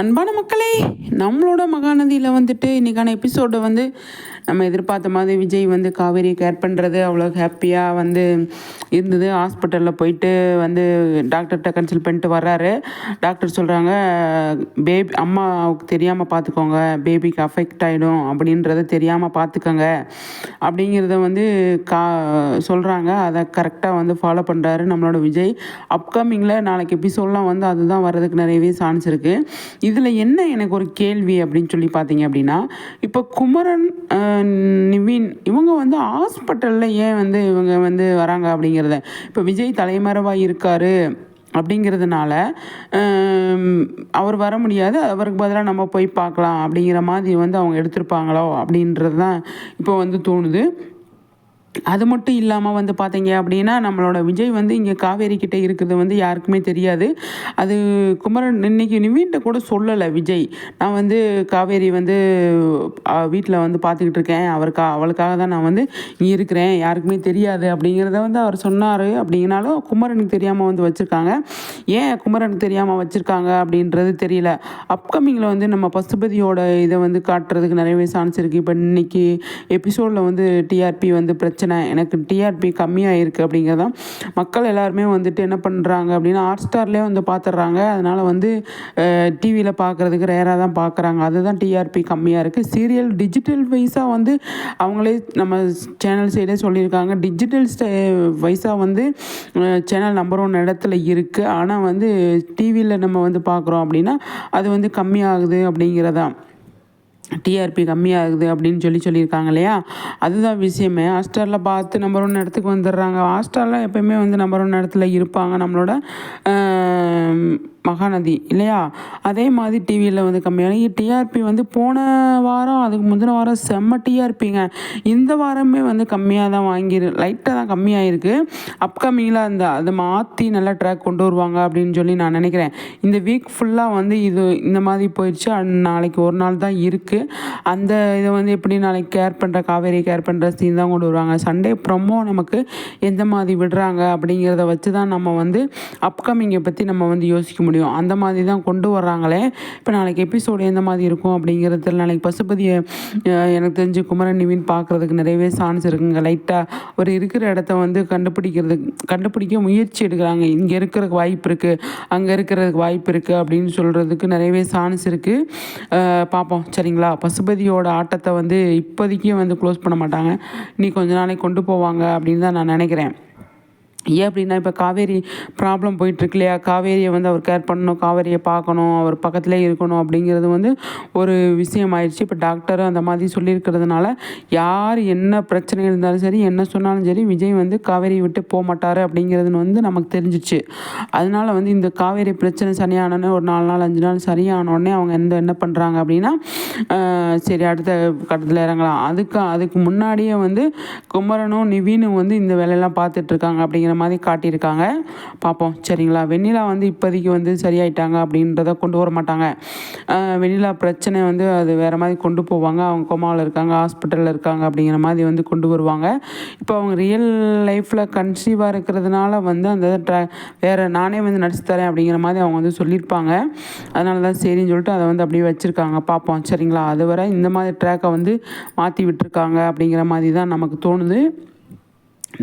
அன்பான மக்களே நம்மளோட மகாநதியில் வந்துட்டு இன்றைக்கான எபிசோடை வந்து நம்ம எதிர்பார்த்த மாதிரி விஜய் வந்து காவேரி கேர் பண்ணுறது அவ்வளோ ஹாப்பியாக வந்து இருந்தது. ஹாஸ்பிட்டலில் போயிட்டு வந்து டாக்டர்கிட்ட கன்சல்ட் பண்ணிட்டு வர்றாரு. டாக்டர் சொல்கிறாங்க பேபி அம்மாவுக்கு தெரியாமல் பார்த்துக்கோங்க பேபிக்கு அஃபெக்ட் ஆகிடும் அப்படின்றத தெரியாமல் பார்த்துக்கோங்க அப்படிங்கிறத வந்து கா சொல்கிறாங்க அதை கரெக்டாக வந்து ஃபாலோ பண்ணுறாரு நம்மளோட விஜய். அப்கமிங்கில் நாளைக்கு எபிசோட்லாம் வந்து அதுதான் வர்றதுக்கு நிறையவே சான்ஸ் இருக்குது இதில் என்ன எனக்கு ஒரு கேள்வி அப்படின்னு சொல்லி பார்த்தீங்க அப்படின்னா இப்போ குமரன் நிவின் இவங்க வந்து ஹாஸ்பிட்டலில் ஏன் வந்து இவங்க வந்து வராங்க அப்படிங்கிறத இப்போ விஜய் தலைமறைவாக இருக்கார் அப்படிங்கிறதுனால அவர் வர முடியாது அவருக்கு பதிலாக நம்ம போய் பார்க்கலாம் அப்படிங்கிற மாதிரி வந்து அவங்க எடுத்திருப்பாங்களோ அப்படின்றது தான் இப்போ வந்து தோணுது. அது மட்டும் இல்லாமல் வந்து பார்த்தீங்க அப்படின்னா நம்மளோட விஜய் வந்து இங்கே காவேரி கிட்டே இருக்கிறது வந்து யாருக்குமே தெரியாது. அது குமரன் இன்னைக்கு நிவீன்ட்ட கூட சொல்லலை விஜய். நான் வந்து காவேரி வந்து வீட்டில் வந்து பார்த்துக்கிட்டு இருக்கேன். அவருக்கா அவளுக்காக தான் நான் வந்து இங்கே இருக்கிறேன். யாருக்குமே தெரியாது அப்படிங்கிறத வந்து அவர் சொன்னார். அப்படிங்கனாலும் குமரனுக்கு தெரியாமல் வந்து வச்சுருக்காங்க. ஏன் குமரனுக்கு தெரியாமல் வச்சுருக்காங்க அப்படின்றது தெரியல. அப்கமிங்கில் வந்து நம்ம பசுபதியோட இதை வந்து காட்டுறதுக்கு நிறையவே சான்ஸ் இருக்குது இப்போ இன்றைக்கி எபிசோடில் வந்து டிஆர்பி வந்து பிரச்சனை பிரச்சனை. எனக்கு டிஆர்பி கம்மியாக இருக்குது அப்படிங்கிறதான் மக்கள் எல்லாருமே வந்துட்டு என்ன பண்ணுறாங்க அப்படின்னா ஹாட் ஸ்டார்லேயே வந்து பார்த்துட்றாங்க அதனால் வந்து டிவியில் பார்க்குறதுக்கு ரேராக தான் பார்க்குறாங்க அதுதான் டிஆர்பி கம்மியாக இருக்குது சீரியல் டிஜிட்டல் வைஸாக வந்து அவங்களே நம்ம சேனல் சைடே சொல்லியிருக்காங்க. டிஜிட்டல் ஸ்டே வைஸாக வந்து சேனல் நம்பர் ஒன் இடத்துல இருக்குது ஆனால் வந்து டிவியில் நம்ம வந்து பார்க்குறோம் அப்படின்னா அது வந்து கம்மியாகுது அப்படிங்கிறதான். டிஆர்பி கம்மியாகுது அப்படின்னு சொல்லி சொல்லியிருக்காங்க இல்லையா? அதுதான் விஷயமே. ஹாஸ்டலில் பார்த்து நம்பர் ஒன் இடத்துக்கு வந்துடுறாங்க. ஹாஸ்டலில் எப்போயுமே வந்து நம்பர் ஒன் இடத்துல இருப்பாங்க நம்மளோட மகாநதி இல்லையா? அதே மாதிரி டிவியில் வந்து கம்மியான டிஆர்பி வந்து போன வாரம் அதுக்கு முந்தின வாரம் செம்ம டிஆர்பிங்க இந்த வாரமே வந்து கம்மியாக தான் வாங்கிரு லைட்டாக தான் கம்மியாயிருக்கு. அப்கமிங்கில் இந்த அதை மாற்றி நல்லா ட்ராக் கொண்டு வருவாங்க அப்படின்னு சொல்லி நான் நினைக்கிறேன். இந்த வீக் ஃபுல்லாக வந்து இது இந்த மாதிரி போயிடுச்சு. நாளைக்கு ஒரு நாள் தான் இருக்குது அந்த இதை வந்து எப்படி நாளைக்கு கேர் பண்ணுற காவேரி கேர் பண்ணுற சீன் தான் கொண்டு வருவாங்க. சண்டே ப்ரொமோ நமக்கு எந்த மாதிரி விடுறாங்க அப்படிங்கிறத வச்சு தான் நம்ம வந்து அப்கமிங்கை பற்றி நம்ம வந்து யோசிக்க முடியும். முடியும். அந்த மாதிரி தான் கொண்டு வர்றாங்களே. இப்போ நாளைக்கு எபிசோடு எந்த மாதிரி இருக்கும் அப்படிங்கிறது நாளைக்கு பசுபதியை எனக்கு தெரிஞ்சு குமரன் நிவின் பார்க்குறதுக்கு நிறையவே சான்ஸ் இருக்குங்க லைட்டாக ஒரு இருக்கிற இடத்த வந்து கண்டுபிடிக்கிறதுக்கு கண்டுபிடிக்க முயற்சி எடுக்கிறாங்க. இங்கே இருக்கிறதுக்கு வாய்ப்பு இருக்குது அங்கே இருக்கிறதுக்கு வாய்ப்பு இருக்குது அப்படின்னு சொல்கிறதுக்கு நிறையவே சான்ஸ் இருக்குது பார்ப்போம். சரிங்களா? பசுபதியோட ஆட்டத்தை வந்து இப்போதைக்கே வந்து க்ளோஸ் பண்ண மாட்டாங்க. நீ கொஞ்ச நாளைக்கு கொண்டு போவாங்க அப்படின்னு தான் நான் நினைக்கிறேன். ஏன் அப்படின்னா இப்போ காவேரி ப்ராப்ளம் போயிட்டுருக்கு இல்லையா காவேரியை வந்து அவர் கேர் பண்ணணும் காவேரியை பார்க்கணும் அவர் பக்கத்துலேயே இருக்கணும் அப்படிங்கிறது வந்து ஒரு விஷயம் ஆயிடுச்சு. இப்போ டாக்டரும் அந்த மாதிரி சொல்லியிருக்கிறதுனால யார் என்ன பிரச்சனை இருந்தாலும் சரி என்ன சொன்னாலும் சரி விஜய் வந்து காவேரி விட்டு போக மாட்டார் அப்படிங்கிறதுன்னு வந்து நமக்கு தெரிஞ்சிச்சு. அதனால வந்து இந்த காவேரி பிரச்சனை சரியானோடனே ஒரு நாலு நாள் அஞ்சு நாள் சரியானோடனே அவங்க எந்த என்ன பண்ணுறாங்க அப்படின்னா சரி அடுத்த கட்டத்தில் இறங்கலாம். அதுக்கு அதுக்கு முன்னாடியே வந்து குமரனும் நிவீனும் வந்து இந்த வேலையெல்லாம் பார்த்துட்ருக்காங்க அப்படிங்கிற மாதிரி காட்டியிருக்காங்க. பார்ப்போம். சரிங்களா? வெண்ணிலா வந்து இப்போதைக்கு வந்து சரியாயிட்டாங்க அப்படின்றத கொண்டு வர மாட்டாங்க. வெண்ணிலா பிரச்சனை வந்து அது வேறு மாதிரி கொண்டு போவாங்க. அவங்க கொமாவில் இருக்காங்க ஹாஸ்பிட்டலில் இருக்காங்க அப்படிங்கிற மாதிரி வந்து கொண்டு வருவாங்க. இப்போ அவங்க ரியல் லைஃப்பில் கன்சீவாக இருக்கிறதுனால வந்து அந்த ட்ரா வேறு நானே வந்து நடிச்சு தரேன் அப்படிங்கிற மாதிரி அவங்க வந்து சொல்லியிருப்பாங்க. அதனால தான் சரின்னு சொல்லிட்டு அதை வந்து அப்படியே வச்சுருக்காங்க. பார்ப்போம். சரிங்களா அதுவரை இந்த மாதிரி ட்ராக்கை வந்து மாற்றி விட்டுருக்காங்க அப்படிங்கிற மாதிரி தான் நமக்கு தோணுது.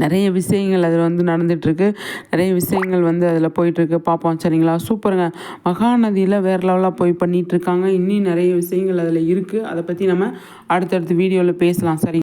நிறைய விஷயங்கள் அதில் வந்து நடந்துகிட்ருக்கு நிறைய விஷயங்கள் வந்து அதில் போயிட்டுருக்கு. பார்ப்போம் சரிங்களா? சூப்பருங்க. மகாநதியில் வேறு லெவலாக போய் பண்ணிகிட்ருக்காங்க இன்னும் நிறைய விஷயங்கள் அதில் இருக்குது அதை பற்றி நம்ம அடுத்தடுத்த வீடியோவில் பேசலாம். சரி.